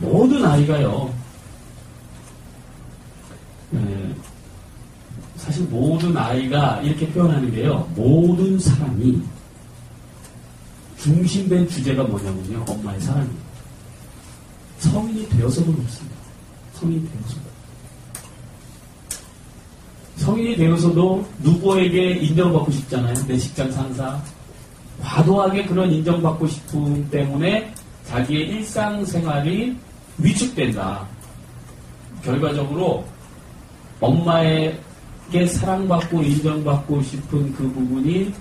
모든 아이가요. 네, 사실 모든 아이가 이렇게 표현하는 게요. 모든 사람이 중심된 주제가 뭐냐면요. 엄마의 사랑이에요. 성인이 되어서도 그렇습니다. 성인이 되어서도. 성인이 되어서도 누구에게 인정받고 싶잖아요. 내 직장 상사. 과도하게 그런 인정받고 싶음 때문에 자기의 일상생활이 위축된다. 결과적으로 엄마에게 사랑받고 인정받고 싶은 그 부분이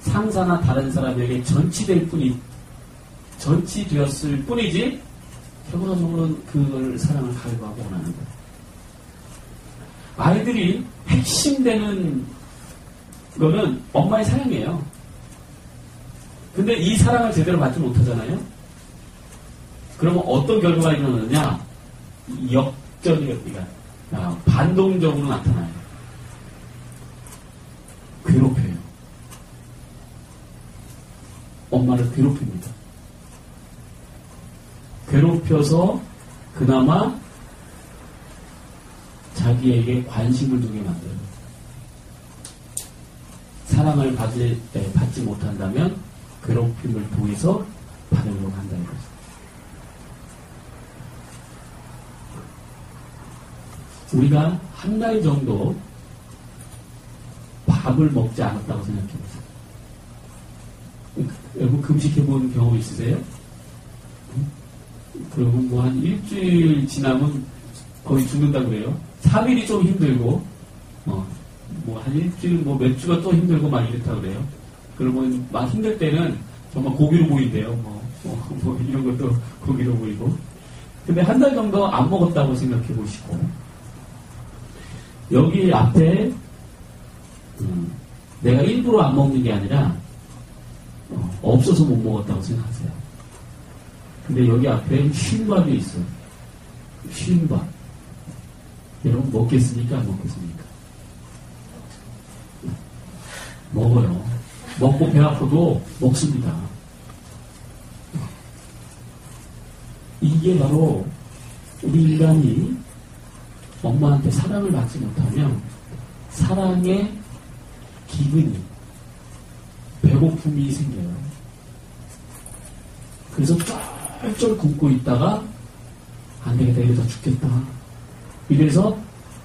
상사나 다른 사람에게 전치될 뿐이 전치되었을 뿐이지 결과적으로는 그걸 사랑을 갈구하고 원하는 거예요. 아이들이 핵심되는 거는 엄마의 사랑이에요. 근데 이 사랑을 제대로 받지 못하잖아요. 그러면 어떤 결과가 일어나느냐? 역전이가 아, 반동적으로 나타나요. 괴롭혀요. 엄마를 괴롭힙니다. 괴롭혀서 그나마 자기에게 관심을 두게 만들어요. 사랑을 받을, 네, 받지 못한다면 괴롭힘을 통해서 받으려고 한다는 거죠. 우리가 한 달 정도 밥을 먹지 않았다고 생각해 보세요. 여러분 금식해 본 경험 있으세요? 그러면 뭐 한 일주일 지나면 거의 죽는다 그래요. 3일이 좀 힘들고, 어, 뭐한 일주일, 뭐 몇 주가 또 힘들고 막 이렇다 그래요. 그러면 막 힘들 때는 정말 고기로 보인대요. 뭐, 뭐, 뭐 이런 것도 고기로 보이고. 근데 한 달 정도 안 먹었다고 생각해 보시고, 여기 앞에, 음, 내가 일부러 안 먹는 게 아니라, 어, 없어서 못 먹었다고 생각하세요. 근데 여기 앞에 쉰밥이 있어요. 쉰밥. 여러분 먹겠습니까? 안 먹겠습니까? 먹어요. 먹고 배 아파도 먹습니다. 이게 바로 우리 인간이 엄마한테 사랑을 받지 못하면 사랑의 기근이 배고픔이 생겨요. 그래서 쩔쩔 굶고 있다가 안 되겠다 이러다 죽겠다. 이래서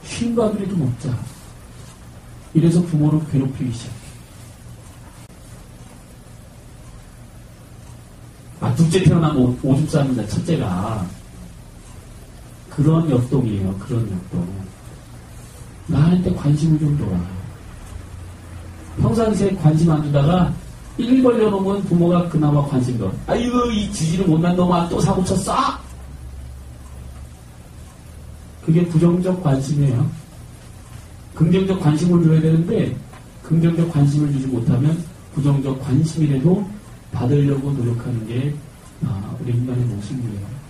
쉰 밥이라도 먹자. 이래서 부모를 괴롭히기 시작해. 아, 둘째 태어나면 오줌 싸는다, 첫째가. 그런 역동이에요, 그런 역동. 나한테 관심을 좀 둬라. 평상시에 관심 안 주다가 일 벌려놓으면 부모가 그나마 관심 둬. 아이고, 이 지지를 못난 놈아 또 사고 쳤어! 그게 부정적 관심이에요. 긍정적 관심을 줘야 되는데, 긍정적 관심을 주지 못하면 부정적 관심이라도 받으려고 노력하는 게 아, 우리 인간의 모습이에요.